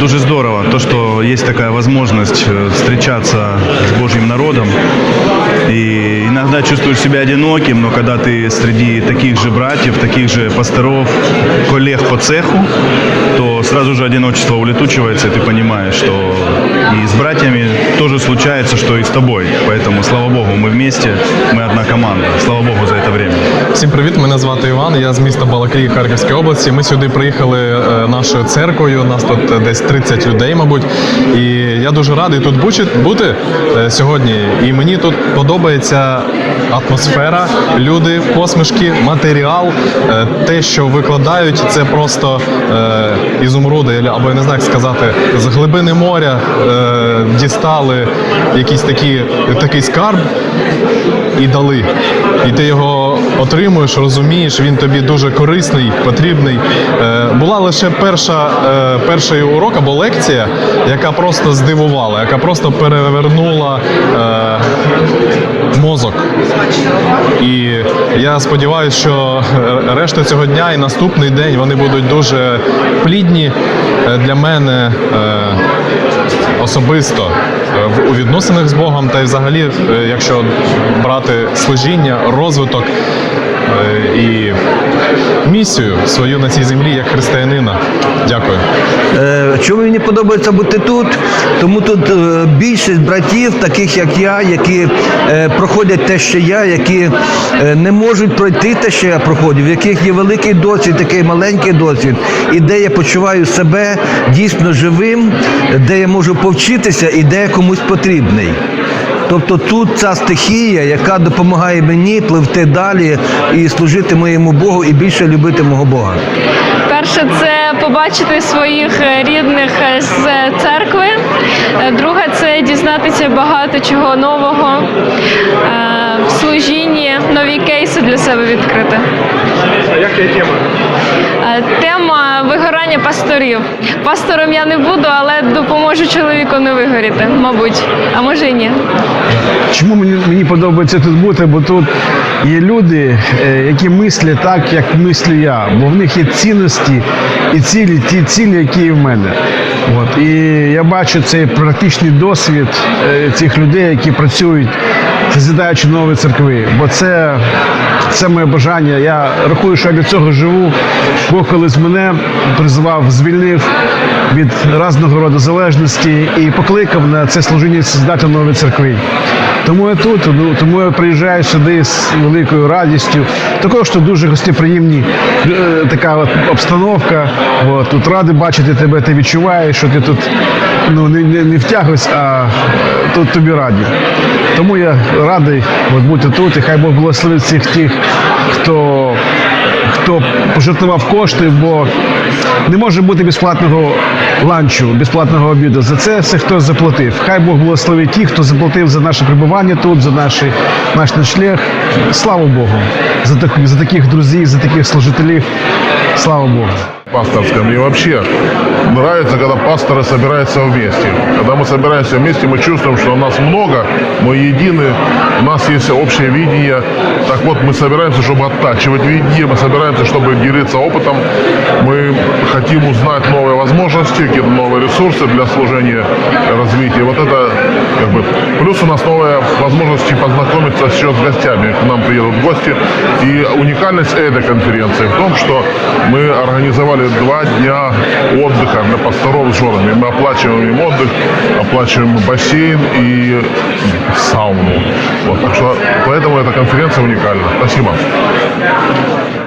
Дуже здорово, то, что есть такая возможность э, встречаться с Божьим народом. И иногда чувствуешь себя одиноким, но когда ты среди таких же братьев, таких же пасторов, коллег по цеху, то сразу же одиночество улетучивается, и ты понимаешь, что и с братьями тоже случается, что и с тобой. Поэтому, слава Богу, мы вместе, мы одна команда. Слава Богу за это время. Всім привіт! Мене звати Іван. Я з міста Балаклії Харківської області. Ми сюди приїхали е, нашою церквою. Нас тут е, десь 30 людей, мабуть. І я дуже радий тут бучи- бути е, сьогодні. І мені тут подобається атмосфера, люди, посмішки, матеріал. Е, Те, що викладають, це просто е, ізумруди, або я не знаю, як сказати, з глибини моря е, дістали якийсь такі, такий скарб і дали. І ти його отримуєш, розумієш, він тобі дуже корисний, потрібний. Е, була лише перша, е, перший урок або лекція, яка просто здивувала, яка просто перевернула е, мозок. І я сподіваюся, що е, решта цього дня і наступний день вони будуть дуже плідні е, для мене. Особисто е, у відносинах з Богом, та й взагалі, е, якщо брати служіння, розвиток е, і місію свою на цій землі як християнина. Дякую. Чому мені подобається бути тут? Тому тут е, більшість братів, таких як я, які е, проходять те, що я, які е, не можуть пройти те, що я проходив, в яких є великий досвід, такий маленький досвід, і де я почуваю себе дійсно живим, де я можу повчитися і де я комусь потрібний. Тобто тут ця стихія, яка допомагає мені пливти далі і служити моєму Богу і більше любити мого Бога. Перше, це побачити своїх е, рідних е, з церкви. Е, Друге, це дізнатися багато чого нового в служінні, нові кейси для себе відкрити. Яка тема? Е, Тема вигорання пасторів. Пастором я не буду, але допоможу чоловіку не вигоріти, мабуть, а може і ні. Чому мені, мені подобається тут бути? Бо тут є люди, е, які мислять так, як мислю я, бо в них є цінності і цілі, ті цілі, які є в мене. От. І я бачу цей практичний досвід е, цих людей, які працюють, зазідаючи нові церкви. Бо це, це моє бажання. Я рахую, що я для цього живу. Бог колись мене призивав, звільнив від різного роду залежності і покликав на це служіння создати нові церкви. Тому я тут, ну, тому я приїжджаю сюди з великою радістю. Також тут дуже гостеприємні е, така от обстановка. От, тут радий бачити тебе, ти відчуваєш, що ти тут ну, не, не, не втягуєш, а е, тут тобі раді. Тому я радий от, бути тут, і хай Бог благословить всіх тих, хто хто пожертвував кошти, бо не може бути безплатного ланчу, безплатного обіду. За це все хто заплатив. Хай Бог благословить ті, хто заплатив за наше перебування тут, за наш, наш шлях. Слава Богу за, так, за таких друзів, за таких служителів. Слава Богу. пасторском. Мне вообще нравится, когда пасторы собираются вместе. Когда мы собираемся вместе, мы чувствуем, что нас много, мы едины, у нас есть общее видение. Так вот, мы собираемся, чтобы оттачивать видение, мы собираемся, чтобы делиться опытом. Мы хотим узнать новые возможности, новые ресурсы для служения, развития. Вот это как бы плюс у нас новые возможности познакомиться еще с гостями. К нам приедут гости. И уникальность этой конференции в том, что мы организовали два дня отдыха для пасторов с женами. Мы оплачиваем им отдых, оплачиваем бассейн и сауну. Вот, так что поэтому эта конференция уникальна. Спасибо.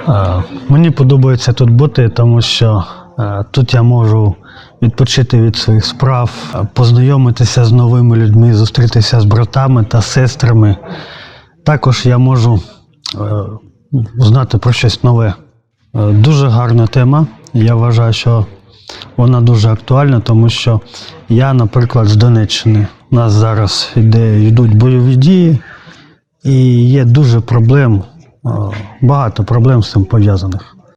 Е, Мені подобається тут бути, тому що е, тут я можу відпочити від своїх справ, познайомитися з новими людьми, зустрітися з братами та сестрами. Також я можу е, узнати про щось нове. Е, Дуже гарна тема. Я вважаю, що вона дуже актуальна, тому що я, наприклад, з Донеччини. У нас зараз іде, йдуть бойові дії, і є дуже проблем, е, багато проблем з цим пов'язаних.